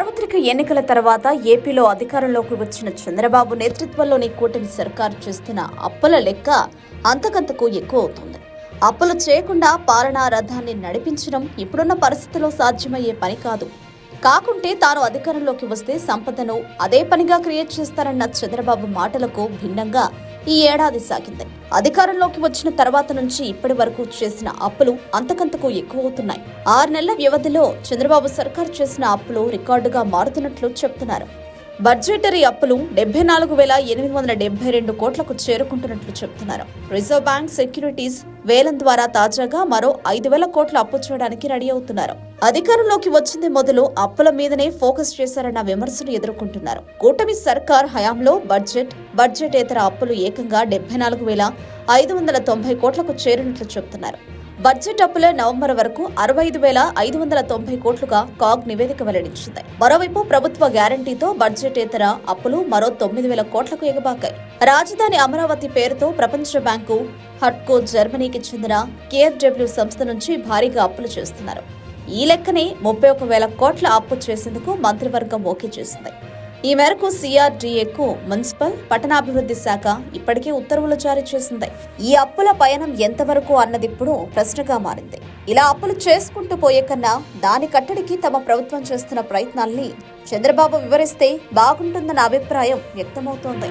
సార్వత్రిక ఎన్నికల తర్వాత ఏపీలో అధికారంలోకి వచ్చిన చంద్రబాబు నేతృత్వంలోని కూటమి సర్కారు చేస్తున్న అప్పుల లెక్క అంతకంతకు ఎక్కువ అవుతుంది. అప్పులు చేయకుండా పాలనా రథాన్ని నడిపించడం ఇప్పుడున్న పరిస్థితిలో సాధ్యమయ్యే పని కాదు. కాకుంటే తాను అధికారంలోకి వస్తే సంపదను అదే పనిగా క్రియేట్ చేస్తారన్న చంద్రబాబు మాటలకు భిన్నంగా ఈ ఏడాది సాగింది. అధికారంలోకి వచ్చిన తర్వాత నుంచి ఇప్పటి వరకు చేసిన అప్పులు అంతకంతకు ఎక్కువ అవుతున్నాయి ఆరు నెలల వ్యవధిలో చంద్రబాబు సర్కార్ చేసిన అప్పులు రికార్డుగా మారుతున్నట్లు చెప్తున్నారు. బడ్జెటరీ అప్పులు డెబ్బై నాలుగు వేల ఎనిమిది వందల డెబ్బై రెండు కోట్లకు చేరుకుంటున్నట్లు చెబుతున్నారు. రిజర్వ్ బ్యాంక్ సెక్యూరిటీస్ వేలం ద్వారా తాజాగా మరో ఐదు వేల కోట్ల అప్పు చేయడానికి రెడీ అవుతున్నారు. అధికారంలోకి వచ్చింది మొదలు అప్పుల మీదనే ఫోకస్ చేశారన్న విమర్శలు ఎదుర్కొంటున్నారు. కూటమి సర్కార్ హయాంలో బడ్జెట్ బడ్జెటేతర అప్పులు ఏకంగా డెబ్బై నాలుగు వేల ఐదు వందల తొంభై కోట్లకు చేరినట్లు చెబుతున్నారు. బడ్జెట్ అప్పులే నవంబర్ వరకు అరవై ఐదు వేల ఐదు వందల తొంభై కోట్లుగా కాగ్ నివేదిక వెల్లడించింది. మరోవైపు ప్రభుత్వ గ్యారంటీతో బడ్జెటేతర అప్పులు మరో తొమ్మిది వేల కోట్లకు ఎగబాకాయి. రాజధాని అమరావతి పేరుతో ప్రపంచ బ్యాంకు హట్కో జర్మనీకి చెందిన కేఎఫ్డబ్ల్యూ సంస్థ నుంచి భారీగా అప్పులు చేస్తున్నారు. ఈ లెక్కనే ముప్పై ఒక వేల కోట్ల అప్పు చేసేందుకు మంత్రివర్గం ఓకే చేసింది. ఈ మేరకు సిఆర్డీఏకు మున్సిపల్ పట్టణాభివృద్ధి శాఖ ఇప్పటికే ఉత్తర్వులు జారీ చేసింది. ఈ అప్పుల పయనం ఎంతవరకు అన్నది ఇప్పుడు ప్రశ్నగా మారింది. ఇలా అప్పులు చేసుకుంటూ పోయే కన్నా దాని కట్టడికి తమ ప్రభుత్వం చేస్తున్న ప్రయత్నాల్ని చంద్రబాబు వివరిస్తే బాగుంటుందన్న అభిప్రాయం వ్యక్తమవుతోంది.